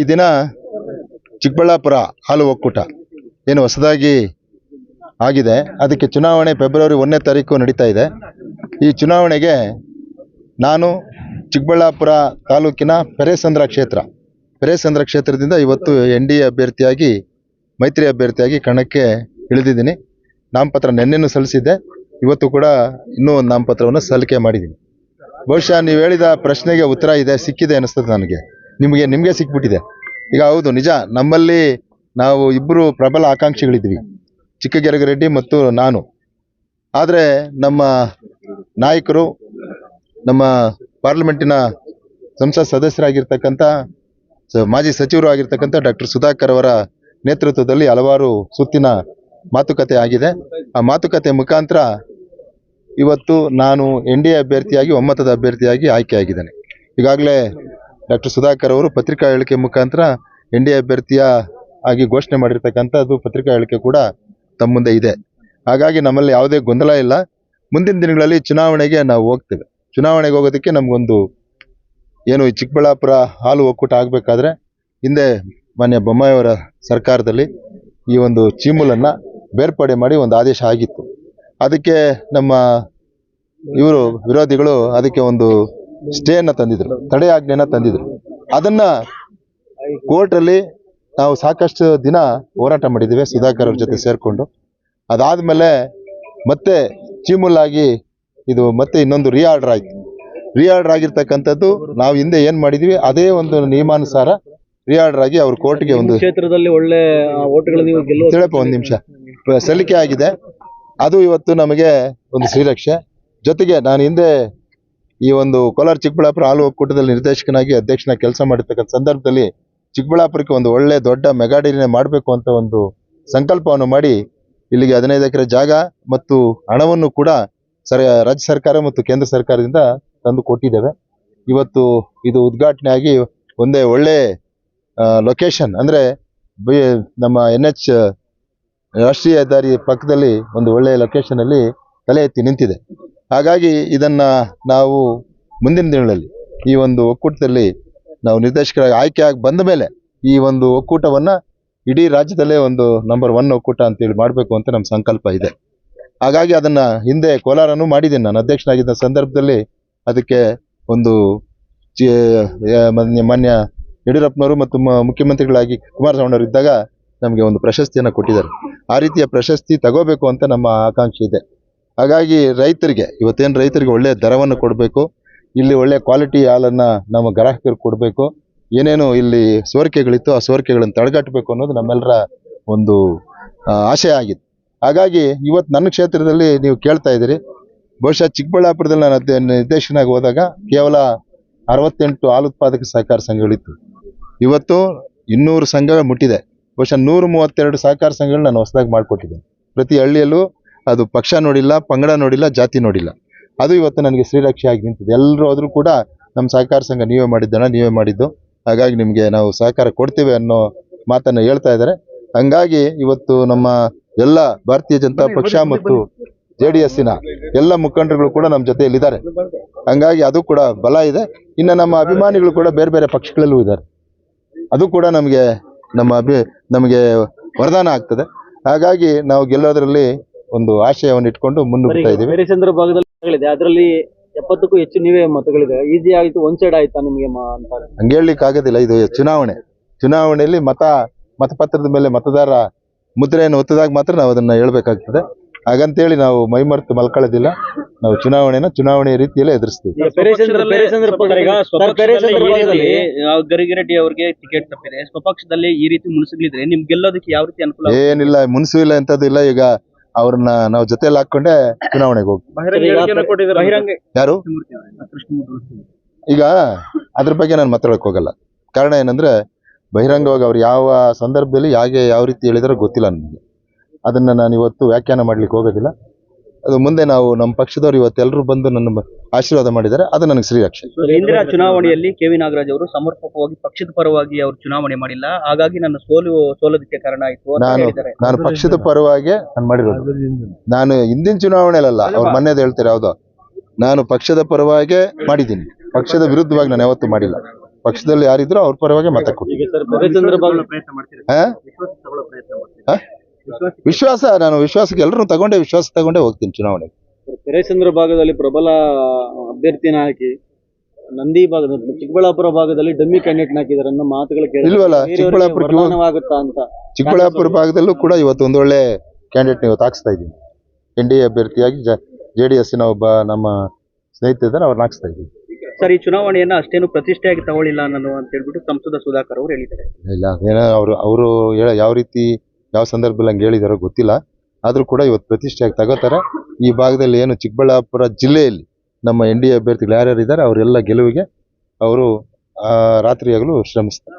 ಈ ದಿನ ಚಿಕ್ಕಬಳ್ಳಾಪುರ ಹಾಲು ಒಕ್ಕೂಟ ಏನು ಹೊಸದಾಗಿ ಆಗಿದೆ. ಅದಕ್ಕೆ ಚುನಾವಣೆ ಫೆಬ್ರವರಿ ಒಂದನೇ ತಾರೀಕು ನಡೀತಾ ಇದೆ. ಈ ಚುನಾವಣೆಗೆ ನಾನು ಚಿಕ್ಕಬಳ್ಳಾಪುರ ತಾಲೂಕಿನ ಪೆರೇಸಂದ್ರ ಕ್ಷೇತ್ರ, ಪೆರೇಸಂದ್ರ ಕ್ಷೇತ್ರದಿಂದ ಇವತ್ತು ಎನ್ ಡಿ ಎ ಅಭ್ಯರ್ಥಿಯಾಗಿ, ಮೈತ್ರಿ ಅಭ್ಯರ್ಥಿಯಾಗಿ ಕಣಕ್ಕೆ ಇಳಿದಿದ್ದೀನಿ. ನಾಮಪತ್ರ ನಿನ್ನೆನೂ ಸಲ್ಲಿಸಿದ್ದೆ. ಇವತ್ತು ಕೂಡ ಇನ್ನೂ ಒಂದು ನಾಮಪತ್ರವನ್ನು ಸಲ್ಲಿಕೆ ಮಾಡಿದ್ದೀನಿ. ಬಹುಶಃ ನೀವು ಹೇಳಿದ ಪ್ರಶ್ನೆಗೆ ಉತ್ತರ ಇದೆ, ಸಿಕ್ಕಿದೆ ಅನ್ನಿಸ್ತದೆ ನನಗೆ. ನಿಮಗೆ ನಿಮಗೆ ಸಿಕ್ಬಿಟ್ಟಿದೆ. ಈಗ ಹೌದು, ನಿಜ, ನಮ್ಮಲ್ಲಿ ನಾವು ಇಬ್ಬರು ಪ್ರಬಲ ಆಕಾಂಕ್ಷಿಗಳಿದ್ವಿ ಚಿಕ್ಕಗೆರಗ ರೆಡ್ಡಿ ಮತ್ತು ನಾನು. ಆದರೆ ನಮ್ಮ ನಾಯಕರು, ನಮ್ಮ ಪಾರ್ಲಿಮೆಂಟಿನ ಸಂಸತ್ ಸದಸ್ಯರಾಗಿರ್ತಕ್ಕಂಥ ಮಾಜಿ ಸಚಿವರು ಆಗಿರ್ತಕ್ಕಂಥ ಡಾಕ್ಟರ್ ಸುಧಾಕರ್ ಅವರ ನೇತೃತ್ವದಲ್ಲಿ ಹಲವಾರು ಸುತ್ತಿನ ಮಾತುಕತೆ ಆಗಿದೆ. ಆ ಮಾತುಕತೆ ಮುಖಾಂತರ ಇವತ್ತು ನಾನು ಎನ್ ಡಿ ಎ ಅಭ್ಯರ್ಥಿಯಾಗಿ, ಒಮ್ಮತದ ಅಭ್ಯರ್ಥಿಯಾಗಿ ಆಯ್ಕೆಯಾಗಿದ್ದೇನೆ. ಈಗಾಗಲೇ ಡಾಕ್ಟರ್ ಸುಧಾಕರ್ ಅವರು ಪತ್ರಿಕಾ ಹೇಳಿಕೆ ಮುಖಾಂತರ ಎನ್ ಡಿ ಎ ಅಭ್ಯರ್ಥಿಯ ಆಗಿ ಘೋಷಣೆ ಮಾಡಿರ್ತಕ್ಕಂಥದ್ದು ಪತ್ರಿಕಾ ಹೇಳಿಕೆ ಕೂಡ ತಮ್ಮ ಮುಂದೆ ಇದೆ. ಹಾಗಾಗಿ ನಮ್ಮಲ್ಲಿ ಯಾವುದೇ ಗೊಂದಲ ಇಲ್ಲ. ಮುಂದಿನ ದಿನಗಳಲ್ಲಿ ಚುನಾವಣೆಗೆ ನಾವು ಹೋಗ್ತೇವೆ. ಚುನಾವಣೆಗೆ ಹೋಗೋದಕ್ಕೆ ನಮಗೊಂದು ಏನು ಈ ಚಿಕ್ಕಬಳ್ಳಾಪುರ ಹಾಲು ಒಕ್ಕೂಟ ಆಗಬೇಕಾದ್ರೆ ಹಿಂದೆ ಮಾನ್ಯ ಬೊಮ್ಮಾಯಿಯವರ ಸರ್ಕಾರದಲ್ಲಿ ಈ ಒಂದು ಚೀಮೂಲನ್ನು ಬೇರ್ಪಡೆ ಮಾಡಿ ಒಂದು ಆದೇಶ ಆಗಿತ್ತು. ಅದಕ್ಕೆ ನಮ್ಮ ಇವರು ವಿರೋಧಿಗಳು ಅದಕ್ಕೆ ಒಂದು ಸ್ಟೇಯನ್ನು ತಂದಿದ್ರು ತಡೆ ಆಜ್ಞೆನ ತಂದಿದ್ರು. ಅದನ್ನ ಕೋರ್ಟಲ್ಲಿ ನಾವು ಸಾಕಷ್ಟು ದಿನ ಹೋರಾಟ ಮಾಡಿದ್ದೀವಿ ಸುಧಾಕರ್ ಅವ್ರ ಜೊತೆ ಸೇರಿಕೊಂಡು. ಅದಾದಮೇಲೆ ಮತ್ತೆ ಚೀಮುಲಾಗಿ ಇದು ಮತ್ತೆ ಇನ್ನೊಂದು ರೀ ಆರ್ಡರ್ ಆಯಿತು. ರೀ ಆರ್ಡರ್ ಆಗಿರ್ತಕ್ಕಂಥದ್ದು ನಾವು ಹಿಂದೆ ಏನು ಮಾಡಿದ್ವಿ ಅದೇ ಒಂದು ನಿಯಮಾನುಸಾರ ರೀ ಆರ್ಡರ್ ಆಗಿ ಅವ್ರ ಕೋರ್ಟ್ಗೆ ಒಂದು ಕ್ಷೇತ್ರದಲ್ಲಿ ಒಳ್ಳೆ ತಿಳಪ್ಪ ಒಂದು ನಿಮಿಷ. ಸಲ್ಲಿಕೆ ಆಗಿದೆ. ಅದು ಇವತ್ತು ನಮಗೆ ಒಂದು ಶ್ರೀರಕ್ಷೆ ಜೊತೆಗೆ ನಾನು ಹಿಂದೆ ಈ ಒಂದು ಕೋಲಾರ ಚಿಕ್ಕಬಳ್ಳಾಪುರ ಹಾಲು ಒಕ್ಕೂಟದಲ್ಲಿ ನಿರ್ದೇಶಕನಾಗಿ ಅಧ್ಯಕ್ಷನ ಕೆಲಸ ಮಾಡಿರ್ತಕ್ಕಂಥ ಸಂದರ್ಭದಲ್ಲಿ ಚಿಕ್ಕಬಳ್ಳಾಪುರಕ್ಕೆ ಒಂದು ಒಳ್ಳೆ ದೊಡ್ಡ ಮೆಗಾ ಡೈರಿನೇ ಮಾಡಬೇಕು ಅಂತ ಒಂದು ಸಂಕಲ್ಪವನ್ನು ಮಾಡಿ ಇಲ್ಲಿಗೆ ಹದಿನೈದು ಎಕರೆ ಜಾಗ ಮತ್ತು ಹಣವನ್ನು ಕೂಡ ಸರ, ರಾಜ್ಯ ಸರ್ಕಾರ ಮತ್ತು ಕೇಂದ್ರ ಸರ್ಕಾರದಿಂದ ತಂದು ಕೊಟ್ಟಿದ್ದೇವೆ. ಇವತ್ತು ಇದು ಉದ್ಘಾಟನೆ ಆಗಿ ಒಂದೇ ಒಳ್ಳೆ ಲೊಕೇಶನ್ ಅಂದರೆ ನಮ್ಮ ಎನ್ ಎಚ್ ರಾಷ್ಟ್ರೀಯ ಹೆದ್ದಾರಿ ಪಕ್ಕದಲ್ಲಿ ಒಂದು ಒಳ್ಳೆಯ ಲೊಕೇಶನ್ ಅಲ್ಲಿ ತಲೆ ಎತ್ತಿ ನಿಂತಿದೆ. ಹಾಗಾಗಿ ಇದನ್ನ ನಾವು ಮುಂದಿನ ದಿನಗಳಲ್ಲಿ ಈ ಒಂದು ಒಕ್ಕೂಟದಲ್ಲಿ ನಾವು ನಿರ್ದೇಶಕರಾಗಿ ಆಯ್ಕೆಯಾಗಿ ಬಂದ ಮೇಲೆ ಈ ಒಂದು ಒಕ್ಕೂಟವನ್ನು ಇಡೀ ರಾಜ್ಯದಲ್ಲೇ ಒಂದು ನಂಬರ್ ಒನ್ ಒಕ್ಕೂಟ ಅಂತೇಳಿ ಮಾಡಬೇಕು ಅಂತ ನಮ್ಮ ಸಂಕಲ್ಪ ಇದೆ. ಹಾಗಾಗಿ ಅದನ್ನ ಹಿಂದೆ ಕೋಲಾರನೂ ಮಾಡಿದ್ದೀನಿ. ನಾನು ಅಧ್ಯಕ್ಷನಾಗಿದ್ದ ಸಂದರ್ಭದಲ್ಲಿ ಅದಕ್ಕೆ ಒಂದು ಚಿ- ಮಾನ್ಯ ಯಡಿಯೂರಪ್ಪನವರು ಮತ್ತು ಮುಖ್ಯಮಂತ್ರಿಗಳಾಗಿ ಕುಮಾರಸ್ವಾಮಿ ಅವರು ಇದ್ದಾಗ ನಮಗೆ ಒಂದು ಪ್ರಶಸ್ತಿಯನ್ನು ಕೊಟ್ಟಿದ್ದಾರೆ. ಆ ರೀತಿಯ ಪ್ರಶಸ್ತಿ ತಗೋಬೇಕು ಅಂತ ನಮ್ಮ ಆಕಾಂಕ್ಷೆ ಇದೆ. ಹಾಗಾಗಿ ರೈತರಿಗೆ, ಇವತ್ತೇನು ರೈತರಿಗೆ ಒಳ್ಳೆಯ ದರವನ್ನು ಕೊಡಬೇಕು, ಇಲ್ಲಿ ಒಳ್ಳೆಯ ಕ್ವಾಲಿಟಿ ಹಾಲನ್ನು ನಮ್ಮ ಗ್ರಾಹಕರಿಗೆ ಕೊಡಬೇಕು, ಏನೇನು ಇಲ್ಲಿ ಸೋರಿಕೆಗಳಿತ್ತು, ಆ ಸೋರಿಕೆಗಳನ್ನು ತಡೆಗಟ್ಟಬೇಕು ಅನ್ನೋದು ನಮ್ಮೆಲ್ಲರ ಒಂದು ಆಶಯ ಆಗಿದೆ ಹಾಗಾಗಿ ಇವತ್ತು ನನ್ನ ಕ್ಷೇತ್ರದಲ್ಲಿ ನೀವು ಕೇಳ್ತಾ ಇದ್ದೀರಿ, ಬಹುಶಃ ಚಿಕ್ಕಬಳ್ಳಾಪುರದಲ್ಲಿ ನಾನು ಅದೇ ನಿರ್ದೇಶಕನಾಗಿ ಹೋದಾಗ ಕೇವಲ ಅರವತ್ತೆಂಟು ಹಾಲು ಉತ್ಪಾದಕ ಸಹಕಾರ ಸಂಘಗಳಿತ್ತು. ಇವತ್ತು ಇನ್ನೂರು ಸಂಘಗಳು ಮುಟ್ಟಿದೆ. ಬಹುಶಃ ನೂರ ಮೂವತ್ತೆರಡು ಸಹಕಾರ ಸಂಘಗಳು ನಾನು ಹೊಸದಾಗಿ ಮಾಡಿಕೊಟ್ಟಿದ್ದೇನೆ. ಪ್ರತಿ ಹಳ್ಳಿಯಲ್ಲೂ ಅದು ಪಕ್ಷ ನೋಡಿಲ್ಲ ಪಂಗಡ ನೋಡಿಲ್ಲ ಜಾತಿ ನೋಡಿಲ್ಲ. ಅದು ಇವತ್ತು ನನಗೆ ಶ್ರೀರಕ್ಷೆ ಆಗಿ ನಿಂತಿದೆ. ಎಲ್ಲರೂ ಆದರೂ ಕೂಡ ನಮ್ಮ ಸಹಕಾರ ಸಂಘ ನೀವೇ ಮಾಡಿದ್ದಣ್ಣ ನೀವೇ ಮಾಡಿದ್ದು. ಹಾಗಾಗಿ ನಿಮಗೆ ನಾವು ಸಹಕಾರ ಕೊಡ್ತೇವೆ ಅನ್ನೋ ಮಾತನ್ನು ಹೇಳ್ತಾ ಇದ್ದಾರೆ. ಹಂಗಾಗಿ ಇವತ್ತು ನಮ್ಮ ಎಲ್ಲ ಭಾರತೀಯ ಜನತಾ ಪಕ್ಷ ಮತ್ತು ಜೆ ಡಿ ಎಸ್ಸಿನ ಎಲ್ಲ ಮುಖಂಡರುಗಳು ಕೂಡ ನಮ್ಮ ಜೊತೆಯಲ್ಲಿದ್ದಾರೆ. ಹಂಗಾಗಿ ಅದು ಕೂಡ ಬಲ ಇದೆ. ಇನ್ನು ನಮ್ಮ ಅಭಿಮಾನಿಗಳು ಕೂಡ ಬೇರೆ ಬೇರೆ ಪಕ್ಷಗಳಲ್ಲೂ ಇದ್ದಾರೆ. ಅದು ಕೂಡ ನಮಗೆ ನಮ್ಮ ಅಭಿ ನಮಗೆ ವರದಾನ ಆಗ್ತದೆ. ಹಾಗಾಗಿ ನಾವು ಗೆಲ್ಲೋದ್ರಲ್ಲಿ ಒಂದು ಆಶಯವನ್ನು ಇಟ್ಕೊಂಡು ಮುನ್ನುಗ್ತಾ ಇದ್ದೀವಿ. ಬೇರೆ ಭಾಗದಲ್ಲಿ ಮತಗಳಿದೆ. ಅದರಲ್ಲಿ ಎಪ್ಪತ್ತಕ್ಕೂ ಹೆಚ್ಚು ನೀವೇ ಮತಗಳಿದೆ ಈಸಿ ಆಯಿತು ಒಂದ್ ಸೈಡ್ ಆಯ್ತಾ ನಿಮಗೆ ಮ- ಅಂತ? ಹಂಗೆ ಹೇಳಲಿಕ್ಕೆ ಆಗೋದಿಲ್ಲ. ಇದು ಚುನಾವಣೆ. ಚುನಾವಣೆಯಲ್ಲಿ ಮತ ಮತಪತ್ರದ ಮೇಲೆ ಮತದಾರ ಮುದ್ರೆಯನ್ನು ಒತ್ತದಾಗ ಮಾತ್ರ ನಾವು ಅದನ್ನ ಹೇಳ್ಬೇಕಾಗ್ತದೆ. ಹಾಗಂತೇಳಿ ನಾವು ಮೈಮರೆತು ಮಲ್ಕೊಳ್ಳೋದಿಲ್ಲ. ನಾವು ಚುನಾವಣೆನ ಚುನಾವಣೆಯ ರೀತಿಯಲ್ಲೇ ಎದುರಿಸ್ತೀವಿ. ಗರಿಗಿರೆಡ್ಡಿ ಅವರಿಗೆ ಟಿಕೆಟ್ ತಪ್ಪಿದೆ. ಸ್ವಪಕ್ಷದಲ್ಲಿ ಈ ರೀತಿ ಮುನಿಸಿದ್ರೆ ನಿಮ್ ಗೆಲ್ಲೋದಕ್ಕೆ ಯಾವ ರೀತಿ ಅನುಕೂಲ ಏನಿಲ್ಲ ಮುನ್ಸು ಇಲ್ಲ. ಈಗ ಅವ್ರನ್ನ ನಾವು ಜೊತೆಯಲ್ಲಿ ಹಾಕೊಂಡೆ ಚುನಾವಣೆಗೆ ಹೋಗ್ತೀವಿ. ಯಾರು? ಈಗ ಅದ್ರ ಬಗ್ಗೆ ನಾನು ಮಾತಾಡಕ್ ಹೋಗಲ್ಲ. ಕಾರಣ ಏನಂದ್ರೆ ಬಹಿರಂಗವಾಗಿ ಅವ್ರು ಯಾವ ಸಂದರ್ಭದಲ್ಲಿ ಹೇಗೆ ಯಾವ ರೀತಿ ಹೇಳಿದಾರೋ ಗೊತ್ತಿಲ್ಲ ನನಗೆ. ಅದನ್ನ ನಾನು ಇವತ್ತು ವ್ಯಾಖ್ಯಾನ ಮಾಡ್ಲಿಕ್ಕೆ ಹೋಗೋದಿಲ್ಲ. ಅದು ಮುಂದೆ ನಾವು ನಮ್ಮ ಪಕ್ಷದವರು ಇವತ್ತೆಲ್ಲರೂ ಬಂದು ನನ್ನ ಆಶೀರ್ವಾದ ಮಾಡಿದ್ದಾರೆ. ಅದು ನನಗೆ ಶ್ರೀರಕ್ಷೆ ಇಂದಿರಾ ಚುನಾವಣೆಯಲ್ಲಿ ಕೆ ವಿ ನಾಗರಾಜ್ ಅವರು ಸಮರ್ಪಕವಾಗಿ ಪಕ್ಷದ ಪರವಾಗಿ ಅವರು ಚುನಾವಣೆ ಮಾಡಿಲ್ಲ. ಹಾಗಾಗಿ ನನ್ನ ಸೋಲು ಸೋಲೋದಕ್ಕೆ ಕಾರಣ ಆಯ್ತು ನಾನು- ನಾನು ಪಕ್ಷದ ಪರವಾಗಿ ನಾನು ಮಾಡಿರೋದು. ನಾನು ಹಿಂದಿನ ಚುನಾವಣೆಯಲ್ಲ ಅವ್ರು ಮನೆಯದು ಹೇಳ್ತಾರೆ ಯಾವ್ದೋ ನಾನು ಪಕ್ಷದ ಪರವಾಗಿ ಮಾಡಿದ್ದೀನಿ. ಪಕ್ಷದ ವಿರುದ್ಧವಾಗಿ ನಾನು ಯಾವತ್ತೂ ಮಾಡಿಲ್ಲ. ಪಕ್ಷದಲ್ಲಿ ಯಾರಿದ್ರು ಅವ್ರ ಪರವಾಗಿ ಮತ ವಿಶ್ವಾಸ ನಾನು ವಿಶ್ವಾಸಕ್ಕೆ ಎಲ್ಲರೂ ತಗೊಂಡೆ ವಿಶ್ವಾಸ ತಗೊಂಡೇ ಹೋಗ್ತೀನಿ ಚುನಾವಣೆಗೆ. ಕೆರೆಸಂದ್ರ ಭಾಗದಲ್ಲಿ ಪ್ರಬಲ ಅಭ್ಯರ್ಥಿನ ಹಾಕಿ ನಂದಿ ಭಾಗದ ಚಿಕ್ಕಬಳ್ಳಾಪುರ ಭಾಗದಲ್ಲಿ ಡಮ್ಮಿ ಕ್ಯಾಂಡಿಡೇಟ್ ಹಾಕಿದಾರೆ ಅನ್ನೋ ಮಾತುಗಳು ಇಲ್ವಲ್ಲ, ಚಿಕ್ಕಬಳ್ಳಾಪುರಕ್ಕೆ ಆಗುತ್ತಾ ಅಂತ ಚಿಕ್ಕಬಳ್ಳಾಪುರ ಭಾಗದಲ್ಲೂ ಕೂಡ ಇವತ್ತು ಒಂದು ಒಳ್ಳೆ ಕ್ಯಾಂಡಿಡೇಟ್ ಇವತ್ತು ಹಾಕ್ಸ್ತಾ ಇದ್ದೀನಿ. ಎನ್ ಡಿ ಎ ಅಭ್ಯರ್ಥಿಯಾಗಿ ಜೆ ಡಿ ಎಸ್ಸಿನ ಒಬ್ಬ ನಮ್ಮ ಸ್ನೇಹಿತ ಇದ್ದಾರೆ ಅವ್ರನ್ನ ಹಾಕ್ಸ್ತಾ ಇದ್ದೀನಿ. ಸರ್ ಈ ಚುನಾವಣೆಯನ್ನ ಅಷ್ಟೇನು ಪ್ರತಿಷ್ಠೆಯಾಗಿ ತಗೊಳ್ಳಿಲ್ಲ ನಾನು ಅಂತ ಹೇಳ್ಬಿಟ್ಟು ಸಂಸದ ಸುಧಾಕರ್ ಅವರು ಹೇಳಿದ್ದಾರೆ. ಇಲ್ಲ ಏನೋ ಅವರು ಅವರು ಯಾವ ರೀತಿ ಯಾವ ಸಂದರ್ಭದಲ್ಲಿ ಹಂಗೆ ಹೇಳಿದಾರೋ ಗೊತ್ತಿಲ್ಲ. ಆದರೂ ಕೂಡ ಇವತ್ತು ಪ್ರತಿಷ್ಠೆಯಾಗಿ ತಗೋತಾರೆ. ಈ ಭಾಗದಲ್ಲಿ ಏನು ಚಿಕ್ಕಬಳ್ಳಾಪುರ ಜಿಲ್ಲೆಯಲ್ಲಿ ನಮ್ಮ ಎನ್ ಡಿ ಎ ಅಭ್ಯರ್ಥಿಗಳು ಯಾರ್ಯಾರು ಇದ್ದಾರೆ ಅವರೆಲ್ಲ ಗೆಲುವಿಗೆ ಅವರು, ಆ, ರಾತ್ರಿಯಾಗಲು ಶ್ರಮಿಸ್ತಾರೆ.